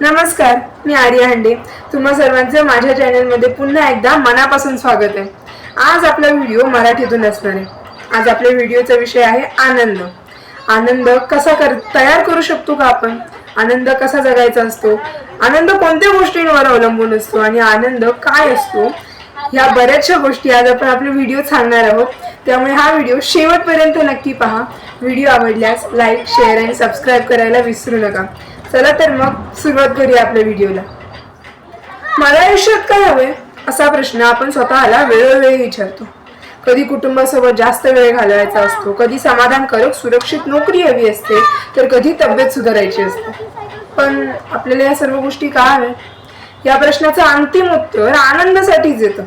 नमस्कार मी आर्या हांडे. तुम्हा सर्वांचं माझ्या चॅनलमध्ये पुन्हा एकदा मनापासून स्वागत आहे. आज आपला व्हिडिओ मराठीतून असणार आहे. आज आपल्या व्हिडिओचा विषय आहे आनंद. आनंद कसा कर तयार करू शकतो का आपण? आनंद कसा जगायचा असतो? आनंद कोणत्या गोष्टींवर अवलंबून असतो आणि आनंद काय असतो? या बऱ्याचशा गोष्टी आज आपण आपल्या व्हिडिओ सांगणार आहोत. त्यामुळे हा व्हिडिओ शेवटपर्यंत नक्की पहा. व्हिडिओ आवडल्यास लाईक शेअर आणि सबस्क्राईब करायला विसरू नका. चला तर मग सुरुवात करूया आपल्या व्हिडिओला. मला आयुष्यात काय हवे असा प्रश्न आपण स्वतःला वेळोवेळी विचारतो. कधी कुटुंबासोबत जास्त वेळ घालवायचा असतो कधी समाधानकारक सुरक्षित नोकरी हवी असते तर कधी तब्येत सुधारायची असते. पण आपल्याला या सर्व गोष्टी का हव्या? या प्रश्नाचं अंतिम उत्तर आनंदासाठीच येतं.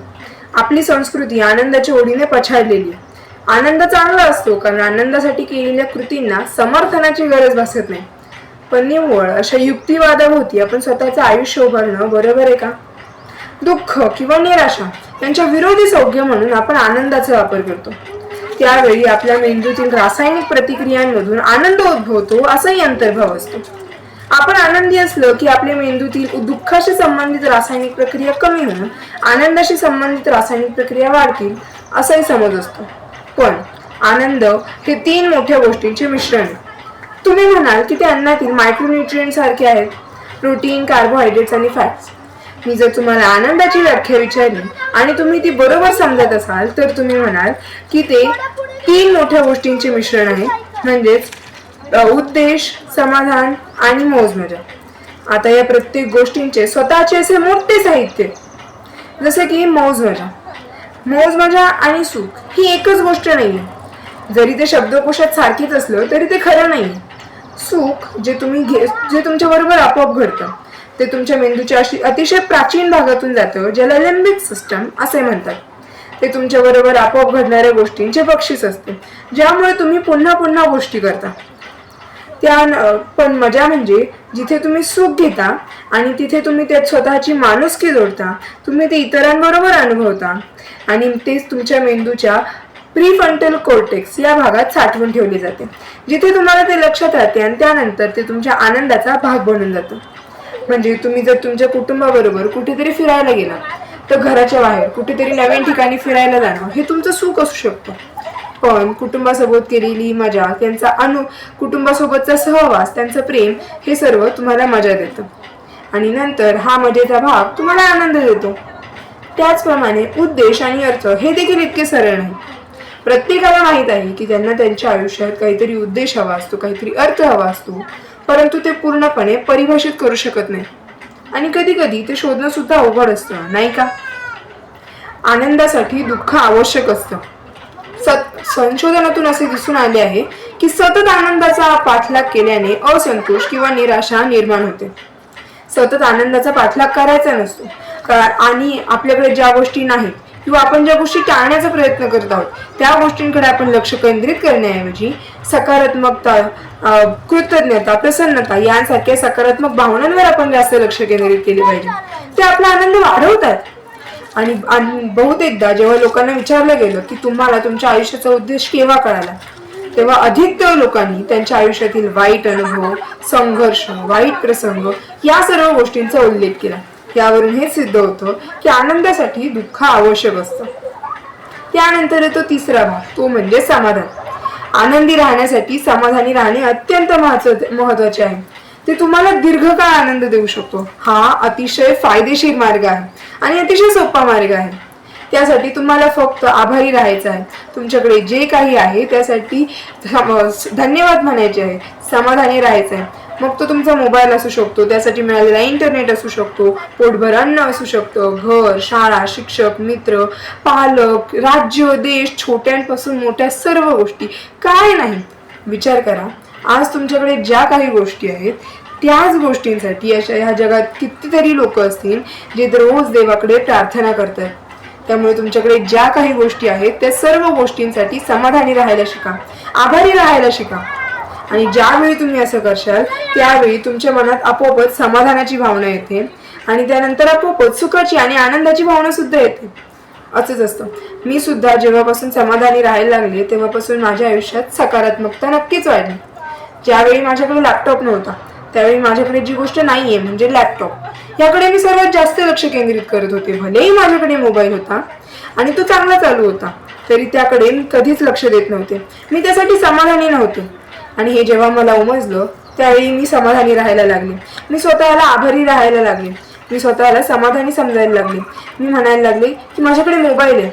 आपली संस्कृती आनंदाच्या ओढीने पछाडलेली आहे. आनंद चांगला असतो कारण आनंदासाठी केलेल्या कृतींना समर्थनाची गरज भासत नाही. पण निव्वळ अशा युक्तिवादाभोवती आपण स्वतःचं आयुष्य उभारणं बरोबर आहे का? दुःख किंवा निराशा यांच्या विरोधी सौख्य म्हणून आपण आनंदाचा वापर करतो. त्यावेळी आपल्या मेंदूतील रासायनिक प्रतिक्रियांमधून आनंद उद्भवतो असाही अंतर्भाव असतो. आपण आनंदी असलो की आपल्या मेंदूतील दुःखाशी संबंधित रासायनिक प्रक्रिया कमी होऊन आनंदाशी संबंधित रासायनिक प्रक्रिया वाढतील असाही समज असतो. पण आनंद हे तीन मोठ्या गोष्टींचे मिश्रण आहे. तुम्ही म्हणाल की ते अन्नातील मायक्रोन्युट्रियन सारखे आहेत. प्रोटीन कार्बोहायड्रेट्स आणि फॅट्स मी जर तुम्हाला आनंदाची व्याख्या विचारली आणि तुम्ही ती बरोबर समजत असाल तर तुम्ही म्हणाल की ते तीन मोठ्या गोष्टींचे मिश्रण आहे. म्हणजेच उद्देश समाधान आणि मोजमजा. आता या प्रत्येक गोष्टींचे स्वतःचे असे मोठे साहित्य. जसे की मौजमजा. मौजमजा आणि सुख ही एकच गोष्ट नाही आहे जरी ते शब्दकोशात सारखीच असलं तरी ते खरं नाही आहे सुख जे तुम्ही घे जे तुमच्याबरोबर आपोआप घडतं ते तुमच्या मेंदूच्या अशी अतिशय प्राचीन भागातून जातं ज्याला लिम्बिक सिस्टम असे म्हणतात. ते तुमच्या बरोबर आपोआप घडणाऱ्या गोष्टींचे बक्षीस असते. ज्यामुळे तुम्ही पुन्हा पुन्हा गोष्टी करता. त्या पण मजा म्हणजे जिथे तुम्ही सुख घेता आणि तिथे तुम्ही त्यात स्वतःची माणुसकी जोडता तुम्ही ते इतरांबरोबर अनुभवता आणि तेच तुमच्या मेंदूच्या प्रीफ्रंटल कोर्टेक्स या भागात साठवून ठेवली जाते. जिथे तुम्हाला ते लक्षात राहते आणि त्यानंतर ते तुमच्या आनंदाचा भाग बनून जातो. म्हणजे तुम्ही जर तुमच्या कुटुंबाबरोबर कुठेतरी फिरायला गेला तर घराच्या बाहेर कुठेतरी नवीन ठिकाणी फिरायला जाणं हे तुमचं सुख असू शकतं. पण कुटुंबासोबत केलेली मजा त्यांचा अनु कुटुंबासोबतचा सहवास त्यांचं प्रेम हे सर्व तुम्हाला मजा देतं. आणि नंतर हा मजेचा भाग तुम्हाला आनंद देतो. त्याचप्रमाणे उद्देश आणि अर्थ हे देखील इतके सरळ नाही. प्रत्येकाला माहीत आहे की त्यांना त्यांच्या आयुष्यात काहीतरी उद्देश हवा असतो काहीतरी अर्थ हवा असतो परंतु ते पूर्णपणे परिभाषित करू शकत नाही. आणि कधी कधी ते शोधणं सुद्धा अवघड असतं नाही का? आनंदासाठी दुःख आवश्यक असतं. सत संशोधनातून असे दिसून आले आहे की सतत आनंदाचा पाठलाग केल्याने असंतोष किंवा निराशा निर्माण होते. सतत आनंदाचा पाठलाग करायचा नसतो. कारण आणि आपल्याकडे ज्या गोष्टी नाहीत किंवा आपण ज्या गोष्टी टाळण्याचा प्रयत्न करत आहोत त्या गोष्टींकडे आपण लक्ष केंद्रित करण्याऐवजी सकारात्मकता कृतज्ञता प्रसन्नता यांसारख्या सकारात्मक भावनांवर आपण जास्त लक्ष केंद्रित केले पाहिजे. ते आपला आनंद वाढवतात. आणि बहुतेकदा जेव्हा लोकांना विचारलं गेलं की तुम्हाला तुमच्या आयुष्याचा उद्देश केव्हा कळाला? तेव्हा अधिकतर लोकांनी त्यांच्या आयुष्यातील वाईट अनुभव संघर्ष वाईट प्रसंग या सर्व गोष्टींचा उल्लेख केला. यावरून हे सिद्ध होतं की आनंदासाठी दुःख आवश्यक असतं. त्यानंतर येतो तिसरा भाग तो म्हणजे समाधान. आनंदी राहण्यासाठी समाधानी राहणे अत्यंत महत्त्वाचे आहे. ते तुम्हाला दीर्घकाळ आनंद देऊ शकतो. हा अतिशय फायदेशीर मार्ग आहे आणि अतिशय सोपा मार्ग आहे. त्यासाठी तुम्हाला फक्त आभारी राहायचं आहे. तुमच्याकडे जे काही आहे त्यासाठी धन्यवाद म्हणायचे आहे. समाधानी राहायचं आहे. मग तो तुमचा मोबाईल असू शकतो त्यासाठी मिळालेला इंटरनेट असू शकतो पोटभर अन्न असू शकतं घर शाळा शिक्षक मित्र पालक राज्य देश छोट्यांपासून मोठ्या सर्व गोष्टी. काय नाही? विचार करा. आज तुमच्याकडे ज्या काही गोष्टी आहेत त्याच गोष्टींसाठी अशा ह्या जगात कितीतरी लोक असतील जे रोज देवाकडे प्रार्थना करतात. त्यामुळे तुमच्याकडे ज्या काही गोष्टी आहेत त्या सर्व गोष्टींसाठी समाधानी राहायला शिका. आभारी राहायला शिका. आणि ज्यावेळी तुम्ही असं करशाल त्यावेळी तुमच्या मनात आपोआपच समाधानाची भावना येते आणि त्यानंतर आपोआपच सुखाची आणि आनंदाची भावना सुद्धा येते. असंच असतं. मी सुद्धा जेव्हापासून समाधानी राहायला लागले तेव्हापासून माझ्या आयुष्यात सकारात्मकता नक्कीच वाढली. ज्यावेळी माझ्याकडे लॅपटॉप नव्हता त्यावेळी माझ्याकडे जी गोष्ट नाही आहे म्हणजे लॅपटॉप याकडे मी सर्वात जास्त लक्ष केंद्रित करत होते. भलेही माझ्याकडे मोबाईल होता आणि तो चांगला चालू होता तरी त्याकडे मी कधीच लक्ष देत नव्हते. मी त्यासाठी समाधानी नव्हते. आणि हे जेव्हा मला उमजलं त्यावेळी मी समाधानी राहायला लागले. मी स्वतःला आभारी राहायला लागले. मी स्वतःला समाधानी समजायला लागले. मी म्हणायला लागले की माझ्याकडे मोबाईल आहे.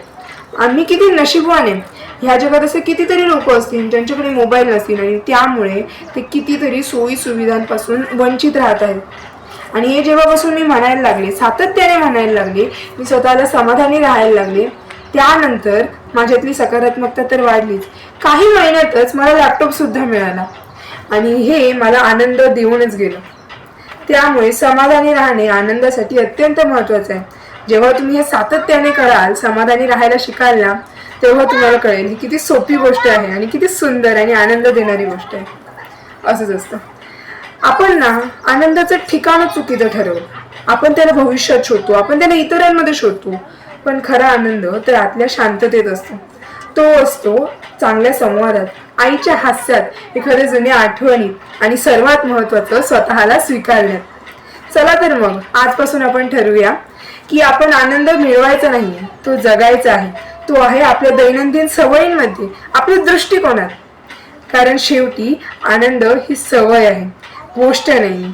आम्ही किती नशीबवान आहे. ह्या जगात असे कितीतरी लोक असतील ज्यांच्याकडे मोबाईल नसतील आणि त्यामुळे ते कितीतरी सोयी सुविधांपासून वंचित राहत आहेत. आणि हे जेव्हापासून मी म्हणायला लागले सातत्याने म्हणायला लागले मी स्वतःला समाधानी राहायला लागले त्यानंतर माझ्यातली सकारात्मकता तर वाढलीच. काही महिन्यातच मला लॅपटॉप सुद्धा मिळाला. आणि हे मला आनंद देऊनच गेलं. त्यामुळे समाधानी राहणे आनंदासाठी अत्यंत महत्वाचं आहे. जेव्हा तुम्ही हे सातत्याने कराल समाधानी राहायला शिकाल ना तेव्हा तुम्हाला कळेल ही किती सोपी गोष्ट आहे आणि किती सुंदर आणि आनंद देणारी गोष्ट आहे. असंच असतं. आपण ना आनंदाचं ठिकाण चुकीचं ठरवलं. आपण त्याला भविष्यात शोधतो आपण त्याला इतरांमध्ये शोधतो. पण खरा आनंद तर आतल्या शांततेत असतो. तो असतो चांगल्या संवादात आईच्या हास्यात एखाद्या जुन्या आठवणीत आणि सर्वात महत्वाचं स्वतःला स्वीकारण्यात. चला तर मग आजपासून आपण ठरवूया की आपण आनंद मिळवायचा नाही तो जगायचा आहे. तो आहे आपल्या दैनंदिन सवयींमध्ये आपल्या दृष्टिकोनात. कारण शेवटी आनंद ही सवय आहे गोष्ट नाही.